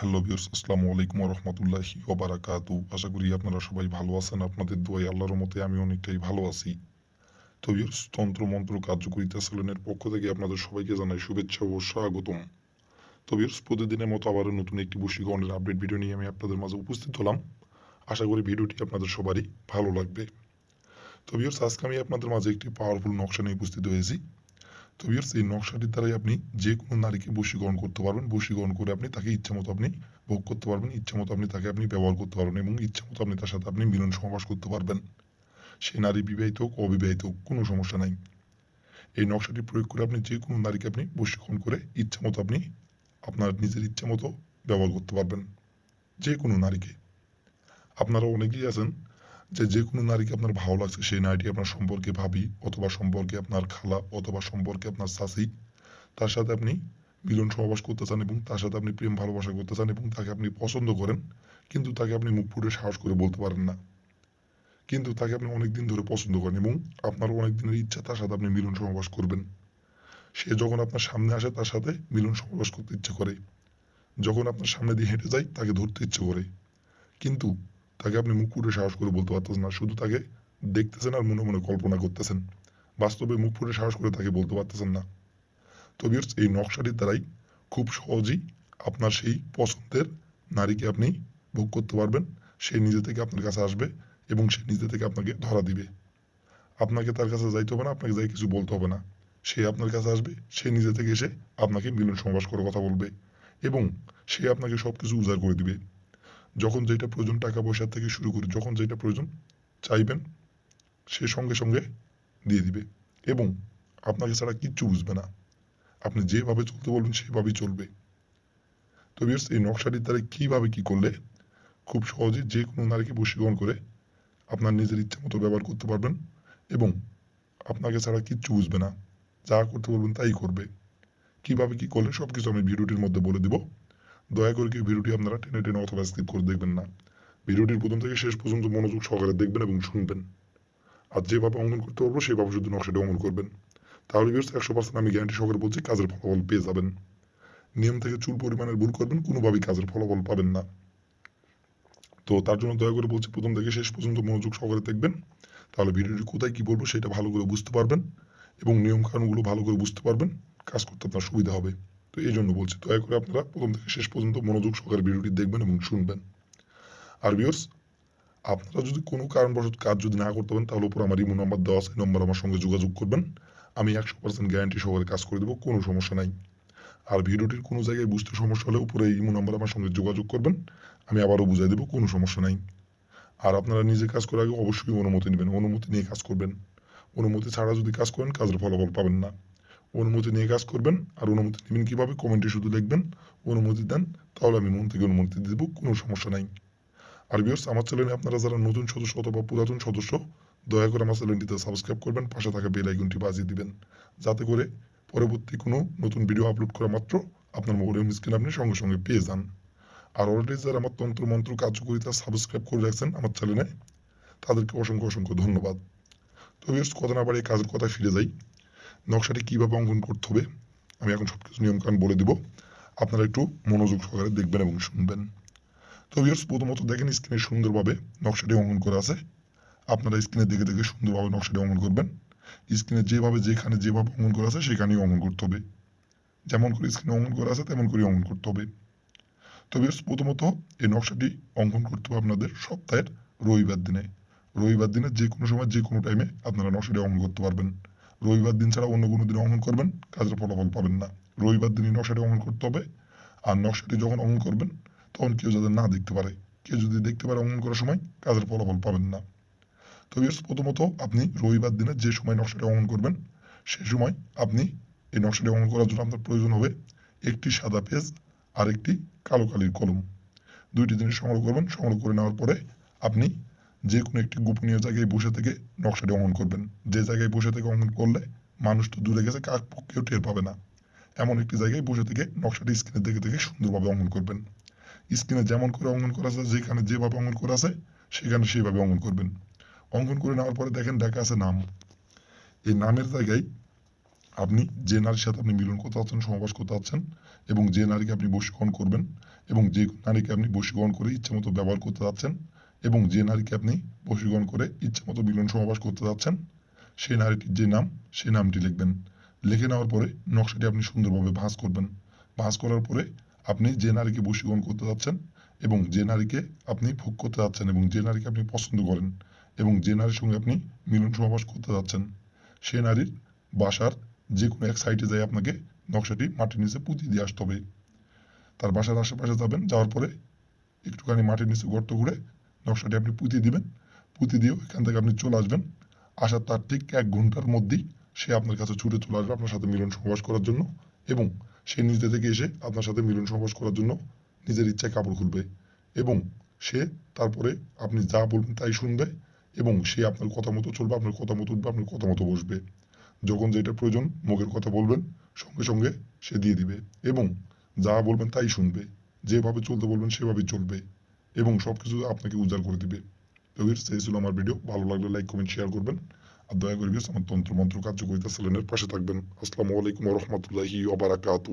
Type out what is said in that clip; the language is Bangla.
হ্যালো বিয়র্স আসসালামু আলাইকুম রহমতুল্লাহি ওবারাকাতু আশা করি আপনারা সবাই ভালো আছেন, আপনাদের দোয়াই আল্লাহর মতে আমি অনেকটাই ভালো আছি। তো বিয়র্স তন্ত্র মন্ত্র কার্যকরিতা সেলেনের পক্ষ থেকে আপনাদের সবাইকে জানাই শুভেচ্ছা ও স্বাগতম। তো বিয়র্স প্রতিদিনের মতো আবারও নতুন একটি বশীকরণের আপডেট ভিডিও নিয়ে আমি আপনাদের মাঝে উপস্থিত হলাম। আশা করি ভিডিওটি আপনাদের সবারই ভালো লাগবে। তো বিয়র্স আজকে আমি আপনাদের মাঝে একটি পাওয়ারফুল নকশা নিয়ে উপস্থিত হয়েছি। তো বিয়ার্স এই নকশাটির দ্বারাই আপনি যে কোনো নারীকে বশীকরণ করতে পারবেন। বশীকরণ করে আপনি তাকে ইচ্ছা মতো আপনি ভোগ করতে পারবেন। ইচ্ছা মতো আপনি তাকে আপনি ব্যবহার করতে পারবেন এবং ইচ্ছা মতো আপনি তার সাথে আপনি মিলন সমাবাস করতে পারবেন। সে নারী বিবাহিত হোক, অবিবাহিত হোক, কোনো সমস্যা নাই। এই নকশাটি প্রয়োগ করে আপনি যে কোনো নারীকে আপনি বশীকরণ করে ইচ্ছা মতো আপনি আপনার নিজের ইচ্ছা মতো ব্যবহার করতে পারবেন। যে কোনো নারীকে। আপনারা অনেকেই আছেন যে যে কোনো নারীকে আপনার ভালো লাগছে, সেই নারীটি আপনার সম্পর্কে ভাবি অথবা সম্পর্কে আপনার খালা অথবা সম্পর্কে আপনার শাসি তার সাথে আপনি মিলন সহবাস করতে চান এবং তার সাথে আপনি প্রেম ভালোবাসা করতে চান এবং তাকে আপনি পছন্দ করেন, কিন্তু তাকে আপনি মুখ ফুটে সাহস করে বলতে পারেন না। কিন্তু তাকে আপনি অনেকদিন ধরে পছন্দ করেন এবং আপনার অনেক দিনের ইচ্ছা তার সাথে আপনি মিলন সহবাস করবেন। সে যখন আপনার সামনে আসে, তার সাথে মিলন সহবাস করতে ইচ্ছে করে। যখন আপনার সামনে দিয়ে হেঁটে যায়, তাকে ধরতে ইচ্ছে করে। কিন্তু তাকে আপনি মুখ ফুটে সাহস করে বলতে পারতেছেন না, শুধু তাকে দেখতেছেন আর মনে মনে কল্পনা করতেছেন। বাস্তবে মুখ ফুটে সাহস করে তাকে বলতে পারতেছেন না। তো বিয়ার্স এই নকশাটির দ্বারাই খুব সহজেই আপনার সেই পছন্দের নারীকে আপনি ভোগ করতে পারবেন। সে নিজে থেকে আপনার কাছে আসবে এবং সে নিজে থেকে আপনাকে ধরা দিবে। আপনাকে তার কাছে যাইতে হবে না, আপনাকে যাই কিছু বলতে হবে না। সে আপনার কাছে আসবে, সে নিজে থেকে এসে আপনাকে মিলন সমাবাস করে কথা বলবে এবং সে আপনাকে সব কিছু উজাড় করে দিবে। যখন যেটা প্রয়োজন টাকা পয়সা থেকে শুরু করে, যখন যেটা প্রয়োজন চাইবেন, সে সঙ্গে সঙ্গে দিয়ে দিবে। এবং আপনাকে ছাড়া কিচ্ছু বুঝবে না। আপনি যেভাবে চলতে বলবেন, সেভাবেই চলবে। তো বিয়ার্স এই নকশাটির দ্বারা কীভাবে কি করলে খুব সহজে যে কোনো নারীকে বশীকরণ করে আপনার নিজের ইচ্ছা মতো ব্যবহার করতে পারবেন এবং আপনাকে ছাড়া কিচ্ছু বুঝবে না। যা করতে বলবেন তাই করবে। কীভাবে কি করলে সব কিছু আমি ভিডিওটির মধ্যে বলে দিব। দয়া করে কি ভিডিওটি আপনারা টেনে টেনে অথবা স্কিপ করে দেখবেন না? ভিডিওটির প্রথম থেকে শেষ পর্যন্ত মনোযোগ সহকারে দেখবেন এবং শুনবেন। আর যেভাবে অঙ্কন করতে পারব সেভাবে শুধু নকশাটি অঙ্কন করবেন। তাহলে বিয়ার্স একশো পার্সেন্ট আমি গ্যারান্টি সহকারে বলছি কাজের ফলাফল পেয়ে যাবেন। নিয়ম থেকে চুল পরিমাণের ভুল করবেন, কোনোভাবেই কাজের ফলাফল পাবেন না। তো তার জন্য দয়া করে বলছি প্রথম থেকে শেষ পর্যন্ত মনোযোগ সহকারে দেখবেন। তাহলে ভিডিওটি কোথায় কি বলব সেটা ভালো করে বুঝতে পারবেন এবং নিয়ম কানুনগুলো ভালো করে বুঝতে পারবেন। কাজ করতে আপনার সুবিধা হবে। তো এই জন্য বলছি, দয়া করে আপনারা প্রথম থেকে শেষ পর্যন্ত মনোযোগ সহকারে ভিডিওটি দেখবেন এবং শুনবেন। আর ভিউর্স আপনারা যদি কোনো কারণবশত কাজ যদি না করতে পারেন, তাহলে উপর আমার ইমো নাম্বার দেওয়া আছে নম্বর আমার সঙ্গে যোগাযোগ করবেন। আমি একশো পার্সেন্ট গ্যারান্টি সহকারে কাজ করে দেবো, কোনো সমস্যা নাই। আর ভিডিওটির কোনো জায়গায় বুঝতে সমস্যা হলে উপরে ইমো নাম্বার আমার সঙ্গে যোগাযোগ করবেন, আমি আবারও বুঝাই দেবো, কোনো সমস্যা নাই। আর আপনারা নিজে কাজ করার আগে অবশ্যই অনুমতি নেবেন, অনুমতি নিয়ে কাজ করবেন। অনুমতি ছাড়া যদি কাজ করেন, কাজের ফলাফল পাবেন না। অনুমতি নিয়ে কাজ করবেন আর অনুমতি নেবেন কীভাবে কমেন্টে শুধু লিখবেন, অনুমতি দেন, তাহলে আমি মন থেকে অনুমতি দেবো, কোনো সমস্যা নাই। আর বিয়ার্স আমার চ্যানেলে আপনারা যারা নতুন সদস্য অথবা পুরাতন সদস্য, দয়া করে আমার চ্যানেলটিতে সাবস্ক্রাইব করবেন, পাশে থাকা বেল আইকনটি বাজিয়ে দিবেন। যাতে করে পরবর্তী কোনো নতুন ভিডিও আপলোড করা মাত্র আপনার মোবাইলের স্ক্রিন আপনি সঙ্গে সঙ্গে পেয়ে যান। আর অলরেডি যারা আমার তন্ত্র মন্ত্র কার্যকরিতা সাবস্ক্রাইব করে রাখছেন আমার চ্যানেলে তাদেরকে অসংখ্য অসংখ্য ধন্যবাদ। তো বিয়ার্স কথা না বাড়িয়ে কাজের কথা ফিরে যাই। নকশাটি কীভাবে অঙ্কন করতে হবে, আমি এখন সব কিছু নিয়মকানুন বলে দিব। আপনারা একটু মনোযোগ সহকারে দেখবেন এবং শুনবেন। তো ভিউর্স প্রথমত দেখেন স্ক্রিনে সুন্দরভাবে নকশাটি অঙ্কন করা আছে। আপনারা স্ক্রিনে দেখে দেখে সুন্দরভাবে নকশাটি অঙ্কন করবেন। স্ক্রিনে যেভাবে, যেখানে যেভাবে অঙ্কন করা আছে, সেখানেই অঙ্কন করতে হবে। যেমন করে স্ক্রিনে অঙ্কন করা আছে, তেমন করে অঙ্কন করতে হবে। তো ভিউর্স প্রথমত এই নকশাটি অঙ্কন করতে হবে আপনাদের সপ্তাহের রবিবার দিনে। রবিবার দিনে যে কোনো সময়, যে কোনো টাইমে আপনারা নকশাটি অঙ্কন করতে পারবেন। রবিবার দিন ছাড়া অন্য কোনো দিন অঙ্কন করবেন, কাজের ফলাফল পাবেন না। রবিবার দিনই নকশাটি অঙ্কন করতে হবে। আর নকশাটি যখন অঙ্কন করবেন, তখন কেউ যাতে না দেখতে পারে। কেউ যদি দেখতে পারে অঙ্কন করার সময়, কাজের ফলাফল পাবেন না। তো প্রথমত আপনি রবিবার দিনে যে সময় নকশাটি অঙ্কন করবেন সেই সময় আপনি এই নকশাটি অঙ্কন করার জন্য আপনার প্রয়োজন হবে একটি সাদা পেজ আর একটি কালো কালির কলম। দুইটি জিনিস সংগ্রহ করবেন। সংগ্রহ করে নেওয়ার পরে আপনি যে কোনো একটি গোপনীয় জায়গায় বসে থেকে নকশাটি অঙ্কন করবেন। যে জায়গায় বসে থেকে অঙ্কন করলে মানুষ তো দূরে গেছে কাক কেউ টের পাবে না। এমন একটি জায়গায় বসে থেকে নকশাটি স্ক্রিনে দেখে দেখে সুন্দরভাবে অঙ্কন করবেন। স্ক্রিনে যেমন করে অঙ্কন করা আছে, যেখানে যেভাবে অঙ্কন করা আছে, সেখানে সেইভাবে অঙ্কন করবেন। অঙ্কন করে নেওয়ার পরে দেখেন দেখা আছে নাম। এই নামের জায়গায় আপনি যে নারীর সাথে আপনি মিলন করতে যাচ্ছেন সহবাস করতে যাচ্ছেন, এবং যে নারীকে আপনি বশীকরণ করবেন, এবং যে নারীকে আপনি বশীকরণ করে ইচ্ছে মতো ব্যবহার করতে যাচ্ছেন এবং যে নারীকে আপনি বশীকরণ করে ইচ্ছে মতো মিলন সহবাস করতে যাচ্ছেন, সেই নারীটির যে নাম, সেই নামটি লিখবেন। লিখে নেওয়ার পরে নকশাটি আপনি সুন্দরভাবে ভাঁজ করবেন। ভাঁজ করার পরে আপনি যে নারীকে বশীকরণ করতে যাচ্ছেন এবং যে নারীকে আপনি ভোগ করতে যাচ্ছেন এবং যে নারীকে আপনি পছন্দ করেন এবং যে নারীর সঙ্গে আপনি মিলন সহবাস করতে যাচ্ছেন সে নারীর বাসার যে কোনো এক সাইডে যাই আপনাকে নকশাটি মাটির নিচে পুঁতি দিয়ে আসতে হবে। তার বাসার আশেপাশে যাবেন, যাওয়ার পরে একটুখানি মাটির নিচে গর্ত করে নকশাটি আপনি পুঁতি দিবেন, পুঁতি দিয়ে ওইখান থেকে আপনি চলে আসবেন। আসার তার ঠিক এক ঘণ্টার মধ্যেই সে আপনার কাছে ছুটে চলে আসবে আপনার সাথে মিলন সহবাস করার জন্য এবং সে নিজে থেকে এসে আপনার সাথে মিলন সহবাস করার জন্য নিজের ইচ্ছায় কাপড় খুলবে এবং সে তারপরে আপনি যা বলবেন তাই শুনবে এবং সে আপনার কথা মতো চলবে, আপনার কথা মতো উঠবে, আপনার কথা মতো বসবে। যখন যেটা প্রয়োজন মুখের কথা বলবেন, সঙ্গে সঙ্গে সে দিয়ে দিবে এবং যা বলবেন তাই শুনবে। যেভাবে চলতে বলবেন সেভাবেই চলবে। এবং সব কিছু আপনাকে উজাড় করে দিবে। এই ছিল আমার ভিডিও। ভালো লাগলে লাইক কমেন্ট শেয়ার করবেন। আর দয়া করে আমার তন্ত্র মন্ত্র কার্যকরিতা সেলেনের পাশে থাকবেন। আসসালামু আলাইকুম রহমতুল্লাহি ওবারাকাতু